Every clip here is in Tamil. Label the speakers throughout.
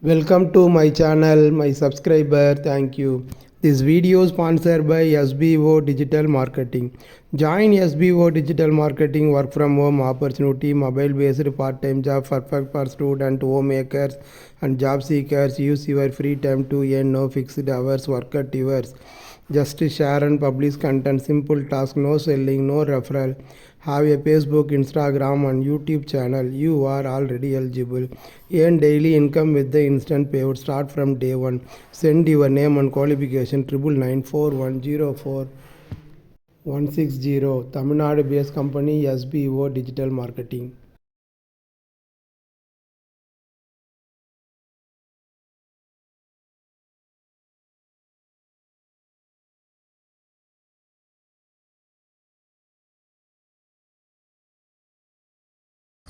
Speaker 1: Welcome to my channel, my subscriber. Thank you. This video sponsored by SBO Digital Marketing. Join SBO Digital Marketing work from home opportunity, mobile based part time job perfect for student, homemakers, and job seekers. Use your free time to earn no fixed hours, work at yours. Just share and publish content. Simple task, no selling, no referral. Have a Facebook, Instagram, and YouTube channel. You are already eligible. Earn daily income with the instant payout. Start from day one. Send your name and qualification triple nine four one zero four one six zero. Tamil Nadu based company SBO Digital Marketing.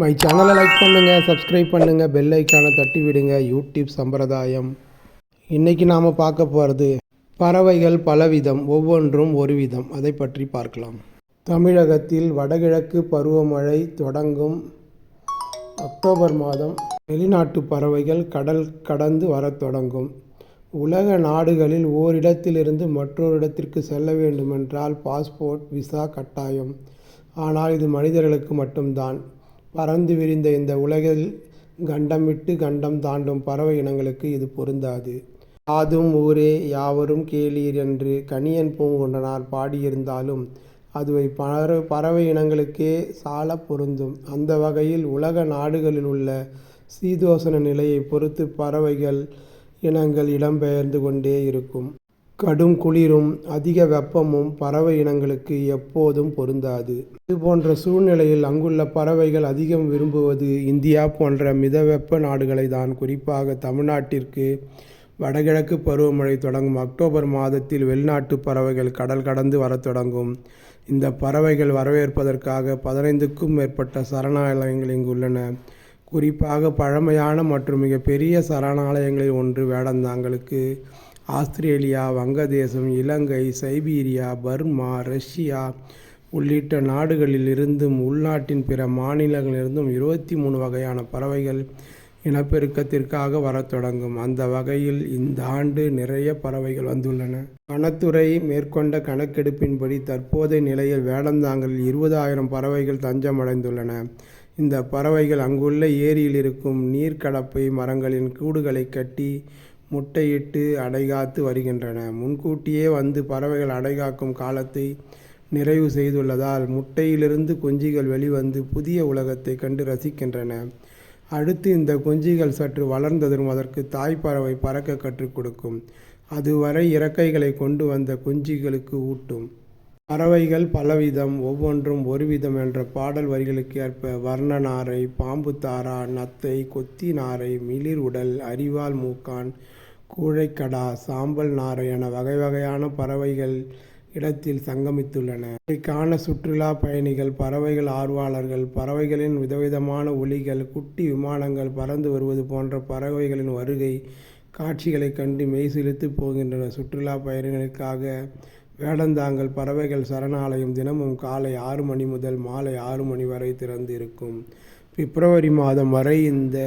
Speaker 1: My சேனலை லைக் பண்ணுங்கள் சப்ஸ்கிரைப் பண்ணுங்கள் பெல் ஐக்கானை தட்டி விடுங்க யூடியூப் சம்பிரதாயம். இன்றைக்கி நாம் பார்க்க போகிறது பறவைகள் பலவிதம் ஒவ்வொன்றும் ஒரு விதம் அதை பற்றி பார்க்கலாம். தமிழகத்தில் வடகிழக்கு பருவமழை தொடங்கும் அக்டோபர் மாதம் வெளிநாட்டு பறவைகள் கடல் கடந்து வரத் தொடங்கும். உலக நாடுகளில் ஓரிடத்திலிருந்து மற்றொரு இடத்திற்கு செல்ல வேண்டுமென்றால் பாஸ்போர்ட் விசா கட்டாயம். ஆனால் இது மனிதர்களுக்கு மட்டும்தான். பறந்து விரிந்த இந்த உலகில் கண்டம் விட்டு கண்டம் தாண்டும் பறவை இனங்களுக்கு இது பொருந்தாது. யாதும் ஊரே யாவரும் கேளீர் என்று கணியன் பூங்குண்டனார் பாடியிருந்தாலும் அதுவை பற பறவை இனங்களுக்கே சால பொருந்தும். அந்த வகையில் உலக நாடுகளில் உள்ள சீதோசன நிலையை பொறுத்து பறவைகள் இனங்கள் இடம்பெயர்ந்து கொண்டே இருக்கும். கடும் குளிரும் அதிக வெப்பமும் பறவை இனங்களுக்கு எப்போதும் பொருந்தாது. இது போன்ற சூழ்நிலையில் அங்குள்ள பறவைகள் அதிகம் விரும்புவது இந்தியா போன்ற மிதவெப்ப நாடுகளை தான். குறிப்பாக தமிழ்நாட்டிற்கு வடகிழக்கு பருவமழை தொடங்கும் அக்டோபர் மாதத்தில் வெளிநாட்டு பறவைகள் கடல் கடந்து வரத் தொடங்கும். இந்த பறவைகள் வரவேற்பதற்காக பதினைந்துக்கும் மேற்பட்ட சரணாலயங்கள் இங்கு உள்ளன. குறிப்பாக பழமையான மற்றும் மிகப்பெரிய சரணாலயங்களில் ஒன்று வேடந்தாங்களுக்கு ஆஸ்திரேலியா வங்கதேசம் இலங்கை சைபீரியா பர்மா ரஷ்யா உள்ளிட்ட நாடுகளில் இருந்தும் உள்நாட்டின் பிற மாநிலங்களிலிருந்தும் இருபத்தி மூணு வகையான பறவைகள் இனப்பெருக்கத்திற்காக வரத் தொடங்கும். அந்த வகையில் இந்த ஆண்டு நிறைய பறவைகள் வந்துள்ளன. வனத்துறை மேற்கொண்ட கணக்கெடுப்பின்படி தற்போதைய நிலையில் வேடந்தாங்கலில் இருபதாயிரம் பறவைகள் தஞ்சமடைந்துள்ளன. இந்த பறவைகள் அங்குள்ள ஏரியில் இருக்கும் நீர்க்கடப்பை மரங்களின் கூடுகளை கட்டி முட்டையிட்டு அடைகாத்து வருகின்றன. முன்கூட்டியே வந்து பறவைகள் அடைகாக்கும் காலத்தை நிறைவு செய்துள்ளதால் முட்டையிலிருந்து குஞ்சுகள் வெளிவந்து புதிய உலகத்தை கண்டு ரசிக்கின்றன. அடுத்து இந்த குஞ்சுகள் சற்று வளர்ந்ததும் அதற்கு தாய் பறவை பறக்க கற்றுக் கொடுக்கும். அதுவரை இறக்கைகளை கொண்டு வந்த குஞ்சுகளுக்கு ஊட்டும். பறவைகள் பலவிதம் ஒவ்வொன்றும் ஒரு விதம் என்ற பாடல் வரிகளுக்கு ஏற்ப வர்ண நாரை பாம்பு தாரா நத்தை கொத்தி நாரை மிளிர் உடல் அரிவாள் மூக்கான் கூழைக்கடா சாம்பல் நாரை என வகை வகையான பறவைகள் இடத்தில் சங்கமித்துள்ளன. இதைக்கான சுற்றுலா பயணிகள் பறவைகள் ஆர்வலர்கள் பறவைகளின் விதவிதமான ஒலிகள் குட்டி விமானங்கள் பறந்து வருவது போன்ற பறவைகளின் வருகை காட்சிகளை கண்டு மெய்சிலித்து போகின்றன சுற்றுலா பயணிகளுக்காக வேடந்தாங்கல் பறவைகள் சரணாலயம் தினமும் காலை ஆறு மணி முதல் மாலை ஆறு மணி வரை திறந்து இருக்கும் பிப்ரவரி மாதம் வரை இந்த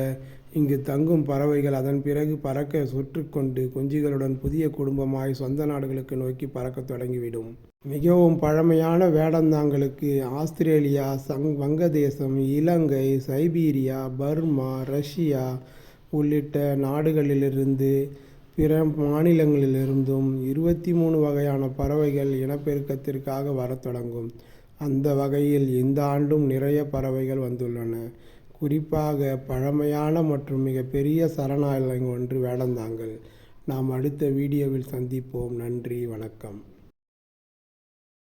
Speaker 1: இங்கு தங்கும் பறவைகள் அதன் பிறகு பறக்க சுற்றுக்கொண்டு குஞ்சுகளுடன் புதிய குடும்பமாய் சொந்த நாடுகளுக்கு நோக்கி பறக்க தொடங்கிவிடும். மிகவும் பழமையான வேடந்தாங்களுக்கு ஆஸ்திரேலியா சங் வங்கதேசம் இலங்கை சைபீரியா பர்மா ரஷ்யா உள்ளிட்ட நாடுகளிலிருந்து பிற மாநிலங்களிலிருந்தும் இருபத்தி மூணு வகையான பறவைகள் இனப்பெருக்கத்திற்காக வரத் தொடங்கும். அந்த வகையில் இந்த ஆண்டும் நிறைய பறவைகள் வந்துள்ளன. குறிப்பாக பழமையான மற்றும் மிகப்பெரிய சரணாலயங்கள் ஒன்று வேடந்தாங்கல். நாம் அடுத்த வீடியோவில் சந்திப்போம். நன்றி. வணக்கம்.